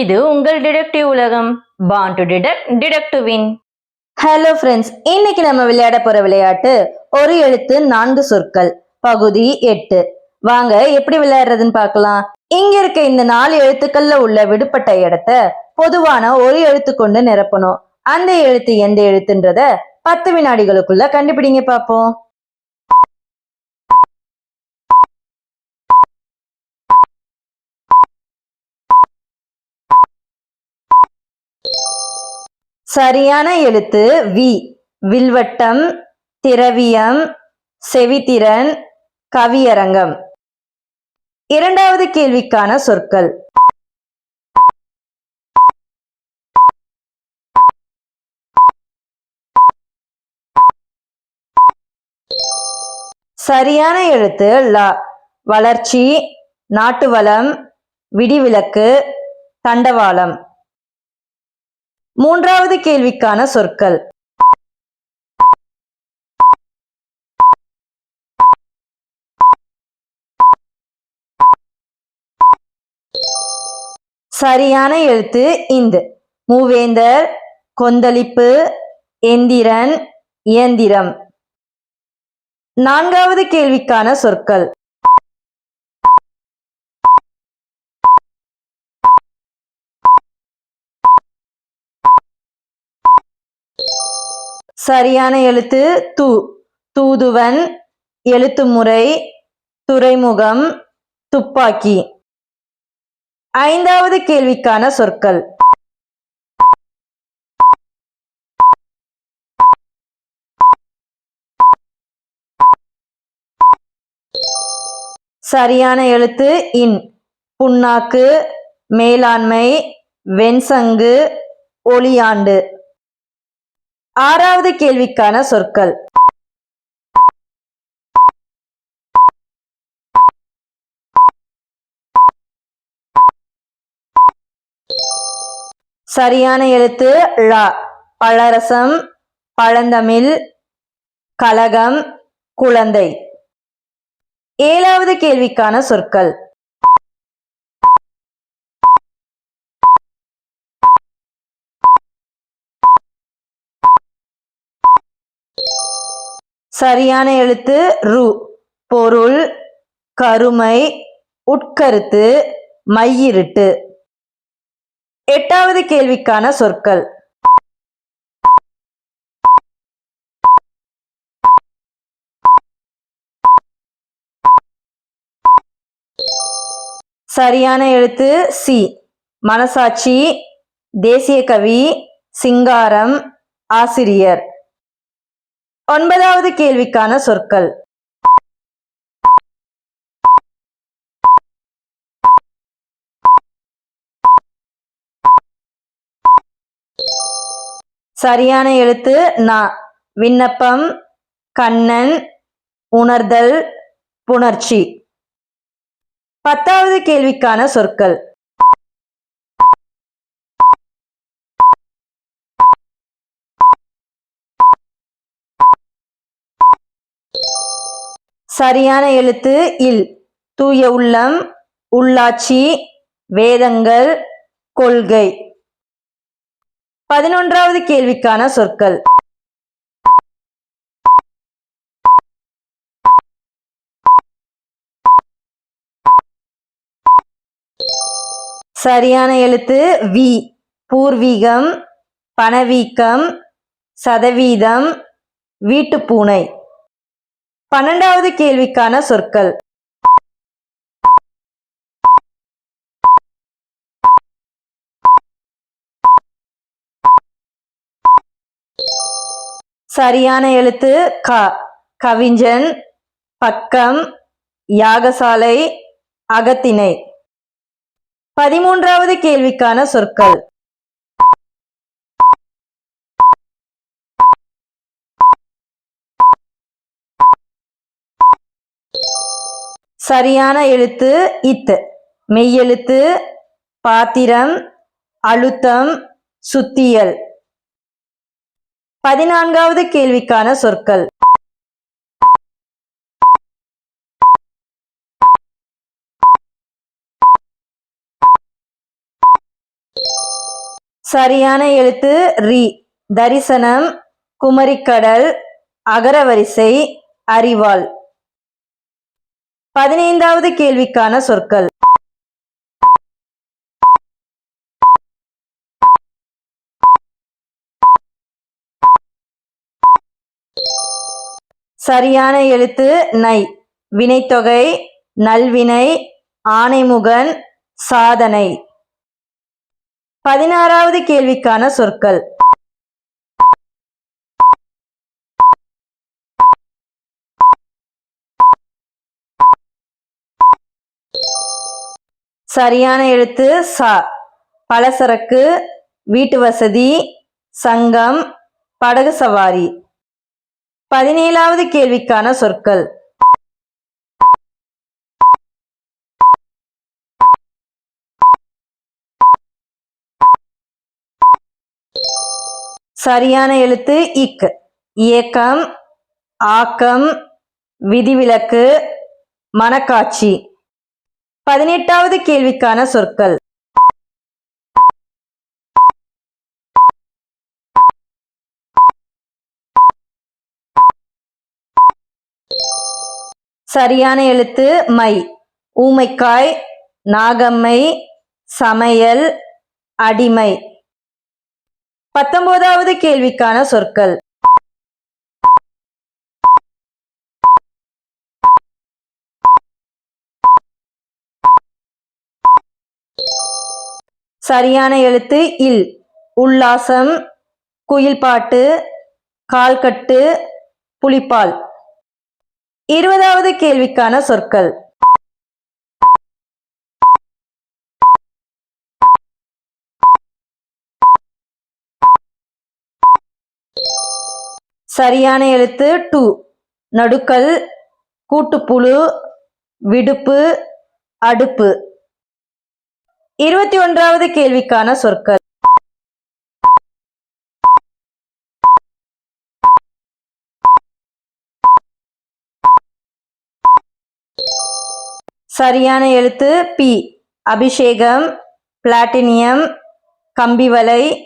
இது உங்கள் டிடெக்டிவ் உலகம். Born to detect detect win hello friends இன்னைக்கு நம்ம விளையாட போற விளையாட்டு ஒரு எழுத்து நான்கு சொற்கள் பகுதி எட்டு. வாங்க எப்படி விளையாடுறதுன்னு பார்க்கலாம். இங்க இருக்க இந்த நாலு எழுத்துக்கள்ல உள்ள விடுபட்ட இடத்த பொதுவான ஒரு எழுத்து கொண்டு நிரப்பணும். அந்த எழுத்து எந்த எழுத்துன்றத பத்து வினாடிகளுக்குள்ள கண்டுபிடிங்க பாப்போம் சரியான எழுத்து வி. வில்வட்டம் திரவியம் செவித்திறன் கவியரங்கம். இரண்டாவது கேள்விக்கான சொற்கள். சரியான எழுத்து ல. வளர்ச்சி நாட்டு வளம் விடிவிலக்கு தண்டவாளம். மூன்றாவது கேள்விக்கான சொற்கள். சரியான எழுத்து இந்து. மூவேந்தர் கொந்தளிப்பு எந்திரன் இயந்திரம். நான்காவது கேள்விக்கான சொற்கள். சரியான எழுத்து து தூதுவன் எழுத்து முறை துறைமுகம் துப்பாக்கி. ஐந்தாவது கேள்விக்கான சொற்கள். சரியான எழுத்து இன் புண்ணாக்கு மேலாண்மை வெண்சங்கு ஒளியாண்டு. ஆறாவது கேள்விக்கான சொற்கள். சரியான எழுத்து ழ. பழரசம் பழந்தமிழ் கலகம் குழந்தை. ஏழாவது கேள்விக்கான சொற்கள். சரியான எழுத்து ரு. பொருள் கருமை உட்கருத்து மையிருட்டு. எட்டாவது கேள்விக்கான சொற்கள். சரியான எழுத்து சி. மனசாட்சி தேசிய கவி சிங்காரம் ஆசிரியர். ஒன்பதாவது கேள்விக்கான சொற்கள். சரியான எழுத்து நா விண்ணப்பம் கண்ணன் உணர்தல் புணர்ச்சி. பத்தாவது கேள்விக்கான சொற்கள். சரியான எழுத்து இல். தூய உள்ளம் உள்ளாட்சி வேதங்கள் கொள்கை. பதினொன்றாவது கேள்விக்கான சொற்கள். சரியான எழுத்து வி. பூர்வீகம் பணவீக்கம் சதவீதம் வீட்டுப்பூனை பன்னெண்டாவது கேள்விக்கான சொற்கள். சரியான எழுத்து க. கவிஞன் பக்கம் யாகசாலை அகத்திணை. பதிமூன்றாவது கேள்விக்கான சொற்கள். சரியான எழுத்து இத்து மெய்யெழுத்து பாத்திரம் அழுத்தம் சுத்தியல். பதினான்காவது கேள்விக்கான சொற்கள். சரியான எழுத்து ரி. தரிசனம் குமரிக்கடல் அகரவரிசை அறிவாள். பதினைந்தாவது கேள்விக்கான சொற்கள். சரியான எழுத்து நை. வினைத்தொகை நல்வினை ஆணைமுகன் சாதனை. பதினாறாவது கேள்விக்கான சொற்கள். சரியான எழுத்து சா பலசரக்கு வீட்டு வசதி சங்கம் படகு சவாரி. பதினேழாவது கேள்விக்கான சொற்கள். சரியான எழுத்து இக். இயக்கம் ஆக்கம் விதிவிலக்கு மனக்காட்சி. பதினெட்டாவது கேள்விக்கான சொற்கள். சரியான எழுத்து மை. ஊமைக்காய் நாகம்மை சமையல் அடிமை. பத்தொன்பதாவது கேள்விக்கான சொற்கள். சரியான எழுத்து இல். உல்லாசம் குயில்பாட்டு கால்கட்டு புலிப்பால். இருபதாவது கேள்விக்கான சொற்கள். சரியான எழுத்து டு. நடுக்கல் கூட்டுப்புழு விடுப்பு அடுப்பு. இருபத்தி ஒன்றாவது கேள்விக்கான சொற்கள். சரியான எழுத்து பி. அபிஷேகம் பிளாட்டினியம் கம்பிவலை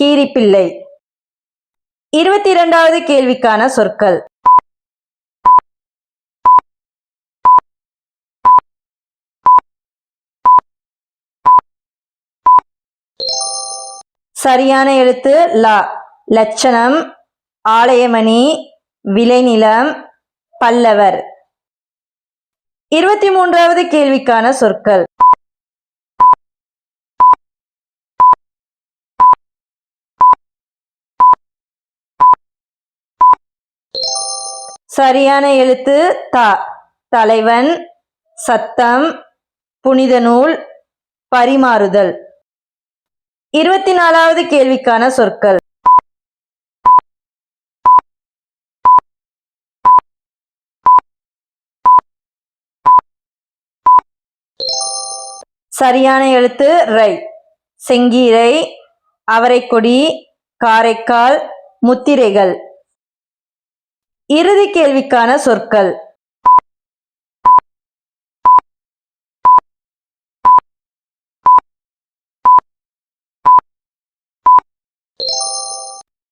கீரிப்பிள்ளை. இருபத்தி இரண்டாவது கேள்விக்கான சொற்கள். சரியான எழுத்து லா. லட்சணம் ஆலயமணி விளைநிலம் பல்லவர். இருபத்தி மூன்றாவது கேள்விக்கான சொற்கள். சரியான எழுத்து த. தலைவன் சத்தம் புனித நூல் பரிமாறுதல். இருபத்தி நாலாவது கேள்விக்கான சொற்கள். சரியான எழுத்து ரை. செங்கீரை அவரைக்கொடி காரைக்கால் முத்திரைகள். இறுதி கேள்விக்கான சொற்கள்.